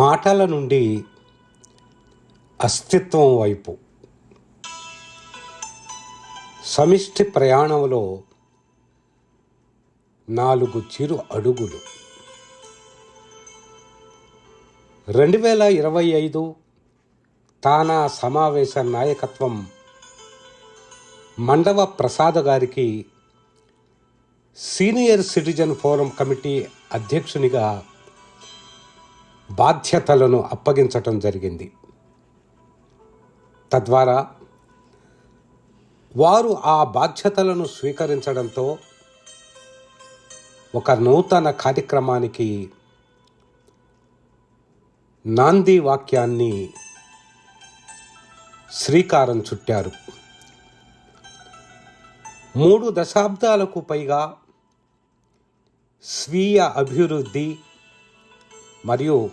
మాటల నుండి అస్తిత్వం వైపు. సమిష్టి ప్రయాణంలో నాలుగు చిరు అడుగులు. రెండు వేల ఇరవై ఐదు తానా సమావేశ నాయకత్వం మండవ ప్రసాద్ గారికి సీనియర్ సిటిజన్ ఫోరం కమిటీ అధ్యక్షునిగా బాధ్యతలను అప్పగించటం జరిగింది. తద్వారా వారు ఆ బాధ్యతలను స్వీకరించడంతో ఒక నూతన కార్యక్రమానికి నాంది వాక్యాన్ని శ్రీకారం చుట్టారు. మూడు దశాబ్దాలకు పైగా స్వీయ అభివృద్ధి మరియు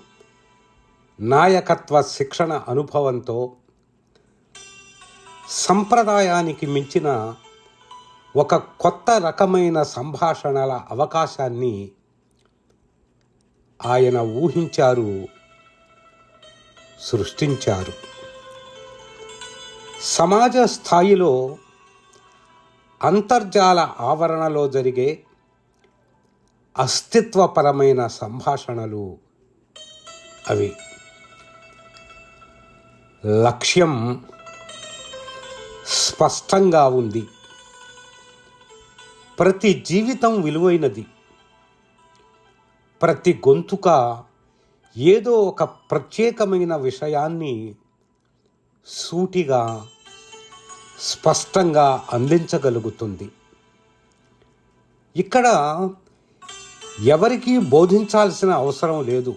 నాయకత్వ శిక్షణ అనుభవంతో సంప్రదాయానికి మించిన ఒక కొత్త రకమైన సంభాషణల అవకాశాన్ని ఆయన ఊహించారు సృష్టించారు. సమాజ స్థాయిలో అంతర్జాల ఆవరణలో జరిగే అస్తిత్వపరమైన సంభాషణలు అవి. లక్ష్యం స్పష్టంగా ఉంది. ప్రతి జీవితం విలువైనది. ప్రతి గొంతుక ఏదో ఒక ప్రత్యేకమైన విషయాన్ని సూటిగా స్పష్టంగా అందించగలుగుతుంది. ఇక్కడ ఎవరికీ బోధించాల్సిన అవసరం లేదు.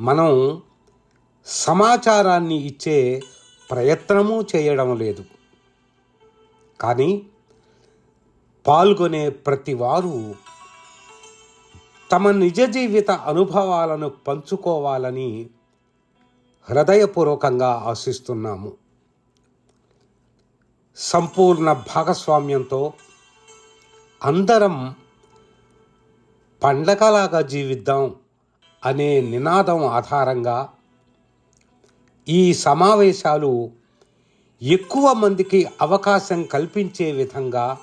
మనం సమాచారాన్ని ఇచ్చే ప్రయత్నము చేయడం లేదు. కానీ పాల్గొనే ప్రతి వారు తమ నిజ జీవిత అనుభవాలను పంచుకోవాలని హృదయపూర్వకంగా ఆశిస్తున్నాము. సంపూర్ణ భాగస్వామ్యంతో అందరం పండగలాగా జీవిద్దాం అనే నినాదం ఆధారంగా ఈ సమావేశాలు ఎక్కువ మందికి అవకాశం కల్పించే విధంగా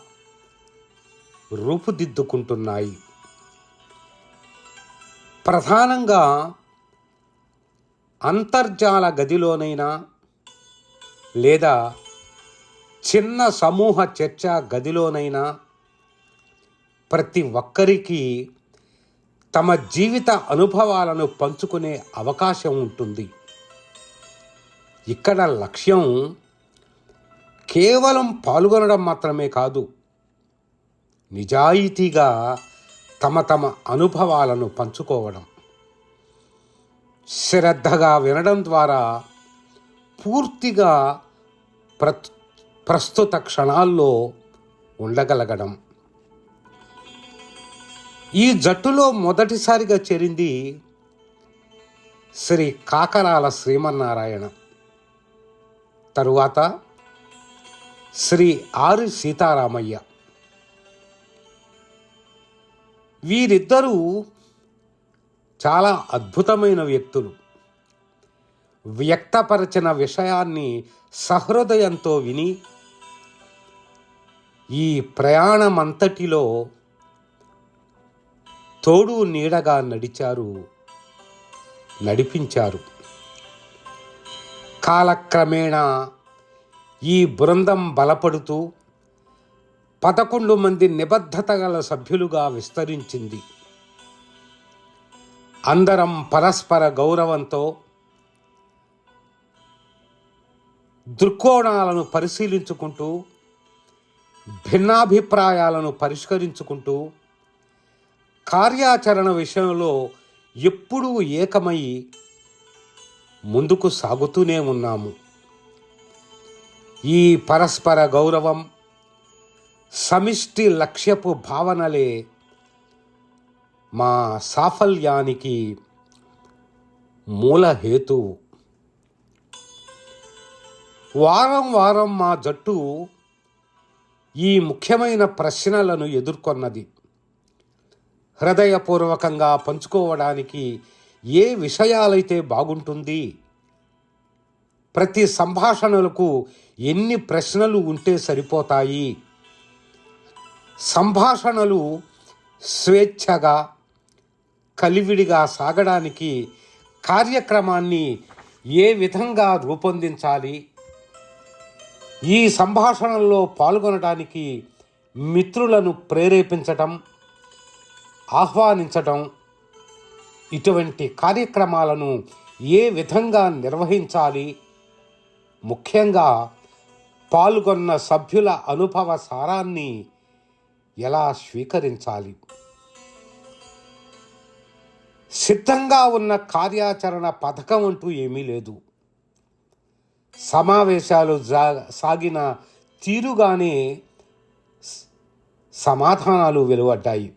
రూపుదిద్దుకుంటున్నాయి. ప్రధానంగా అంతర్జాల గదిలోనైనా లేదా చిన్న సమూహ చర్చ గదిలోనైనా ప్రతి ఒక్కరికి తమ జీవిత అనుభవాలను పంచుకునే అవకాశం ఉంటుంది. ఇక్కడ లక్ష్యం కేవలం పాల్గొనడం మాత్రమే కాదు నిజాయితీగా తమ తమ అనుభవాలను పంచుకోవడం. శ్రద్ధగా వినడం ద్వారా పూర్తిగా ప్ర ప్రస్తుత క్షణాల్లో ఉండగలగడం. ఈ జట్టులో మొదటిసారిగా చేరింది శ్రీ కాకరాల శ్రీమన్నారాయణ. తరువాత శ్రీ ఆర్ సీతారామయ్య. వీరిద్దరూ చాలా అద్భుతమైన వ్యక్తులు. వ్యక్తపరచిన విషయాన్ని సహృదయంతో విని ఈ ప్రయాణమంతటిలో తోడు నీడగా నడిచారు నడిపించారు. కాలక్రమేణా ఈ బృందం బలపడుతూ పదకొండు మంది నిబద్ధత గల సభ్యులుగా విస్తరించింది. అందరం పరస్పర గౌరవంతో దృక్కోణాలను పరిశీలించుకుంటూ భిన్నాభిప్రాయాలను పరిష్కరించుకుంటూ కార్యాచరణ విషయంలో ఎప్పుడూ ఏకమై ముందుకు సాగుతూనే ఉన్నాము. ఈ పరస్పర గౌరవం సమిష్టి లక్ష్యపు భావనలే మా సాఫల్యానికి మూల హేతువు. వారం వారం మా జట్టు ఈ ముఖ్యమైన ప్రశ్నలను ఎదుర్కొన్నది. హృదయపూర్వకంగా పంచుకోవడానికి ఏ విషయాలైతే బాగుంటుంది ప్రతి సంభాషణలకు ఎన్ని ప్రశ్నలు ఉంటే సరిపోతాయి. సంభాషణలు స్వేచ్ఛగా కలివిడిగా సాగడానికి కార్యక్రమాన్ని ఏ విధంగా రూపొందించాలి ఈ సంభాషణల్లో పాల్గొనడానికి మిత్రులను ప్రేరేపించటం ఆహ్వానించటం ఇటువంటి కార్యక్రమాలను ఏ విధంగా నిర్వహించాలి? ముఖ్యంగా పాల్గొన్న సభ్యుల అనుభవ సారాన్ని ఎలా స్వీకరించాలి? సిద్ధంగా ఉన్న కార్యాచరణ పథకం అంటూ ఏమీ లేదు. సమావేశాలు జా సాగిన తీరుగానే సమాధానాలు వెలువడ్డాయి.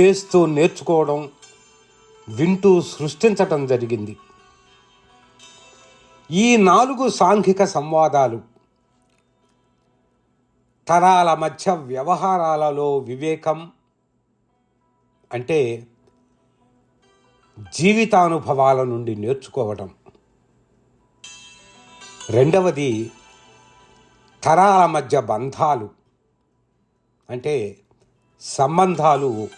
చేస్తూ నేర్చుకోవడం వింటూ సృష్టించటం జరిగింది. ఈ నాలుగు సాంఘిక సంవాదాలు తరాల మధ్య వ్యవహారాలలో వివేకం అంటే జీవితానుభవాల నుండి నేర్చుకోవడం. రెండవది తరాల మధ్య బంధాలు అంటే సంబంధాలు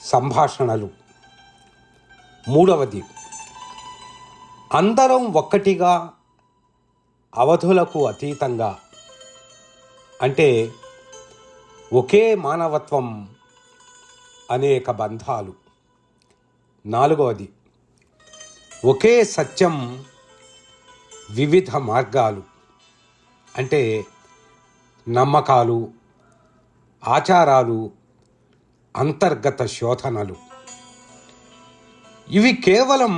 సంభాషణలు. మూడవది అందరం ఒక్కటిగా అవధులకు అతీతంగా అంటే ఒకే మానవత్వం అనేక బంధాలు. నాలుగవది ఒకే సత్యం వివిధ మార్గాలు అంటే నమ్మకాలు ఆచారాలు అంతర్గత శోధనలు. ఇవి కేవలం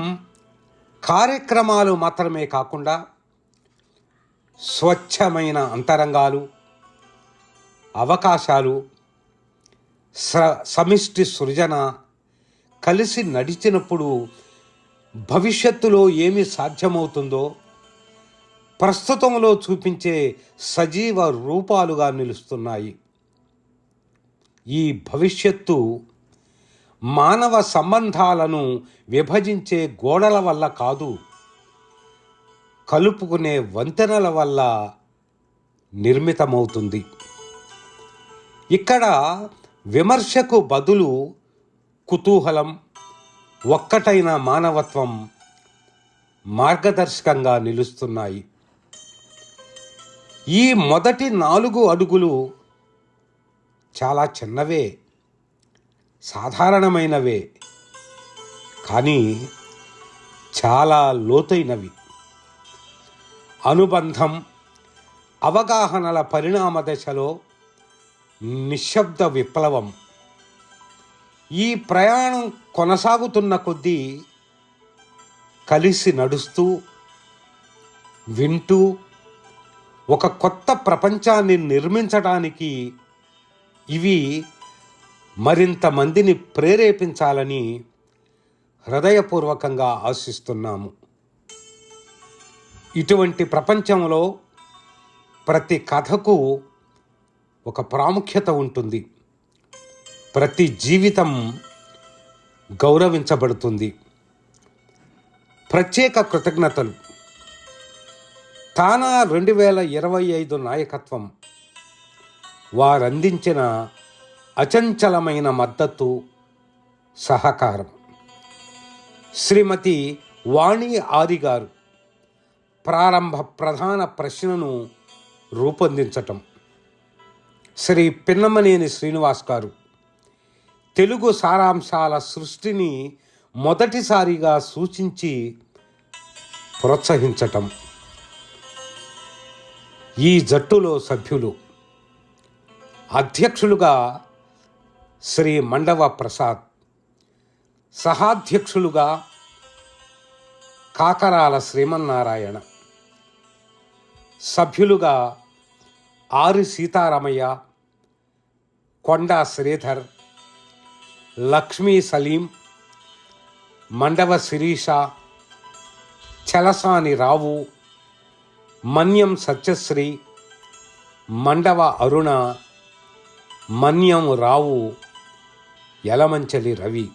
కార్యక్రమాలు మాత్రమే కాకుండా స్వచ్ఛమైన అంతరంగాలు అవకాశాలు స సమిష్టి సృజన కలిసి నడిచినప్పుడు భవిష్యత్తులో ఏమి సాధ్యమవుతుందో ప్రస్తుతంలో చూపించే సజీవ రూపాలుగా నిలుస్తున్నాయి. ఈ భవిష్యత్తు మానవ సంబంధాలను విభజించే గోడల వల్ల కాదు కలుపుకునే వంతెనల వల్ల నిర్మితమవుతుంది. ఇక్కడ విమర్శకు బదులు కుతూహలం ఒక్కటైన మానవత్వం మార్గదర్శకంగా నిలుస్తున్నాయి. ఈ మొదటి నాలుగు అడుగులు చాలా చిన్నవే. సాధారణమైనవే. కానీ చాలా లోతైనవి. అనుబంధం అవగాహనల పరిణామ దశలో నిశ్శబ్ద విప్లవం. ఈ ప్రయాణం కొనసాగుతున్న కొద్దీ కలిసి నడుస్తూ వింటూ ఒక కొత్త ప్రపంచాన్ని నిర్మించడానికి ఇవి మరింత మందిని ప్రేరేపించాలని హృదయపూర్వకంగా ఆశిస్తున్నాము. ఇటువంటి ప్రపంచంలో ప్రతి కథకు ఒక ప్రాముఖ్యత ఉంటుంది. ప్రతి జీవితం గౌరవించబడుతుంది. ప్రత్యేక కృతజ్ఞతలు. తానా రెండు వేల ఇరవై ఐదు నాయకత్వం వారందించిన అచంచలమైన మద్దతు సహకారం. శ్రీమతి వాణి ఆది గారు ప్రారంభ ప్రధాన ప్రశ్నను రూపొందించటం. శ్రీ పిన్నమనేని శ్రీనివాస్ గారు తెలుగు సారాంశాల సృష్టిని మొదటిసారిగా సూచించి ప్రోత్సహించటం. ఈ జట్టులో సభ్యులు అధ్యక్షులుగా శ్రీ మండవ ప్రసాద్. సహాధ్యక్షులుగా కాకరాల శ్రీమన్నారాయణ. సభ్యులుగా ఆరి సీతారామయ్య కొండా శ్రీధర్ లక్ష్మీ సలీం మండవ శిరీష చలసాని రావు మన్యం సత్యశ్రీ మండవ అరుణ మన్యం రావు యలమంచలి రవి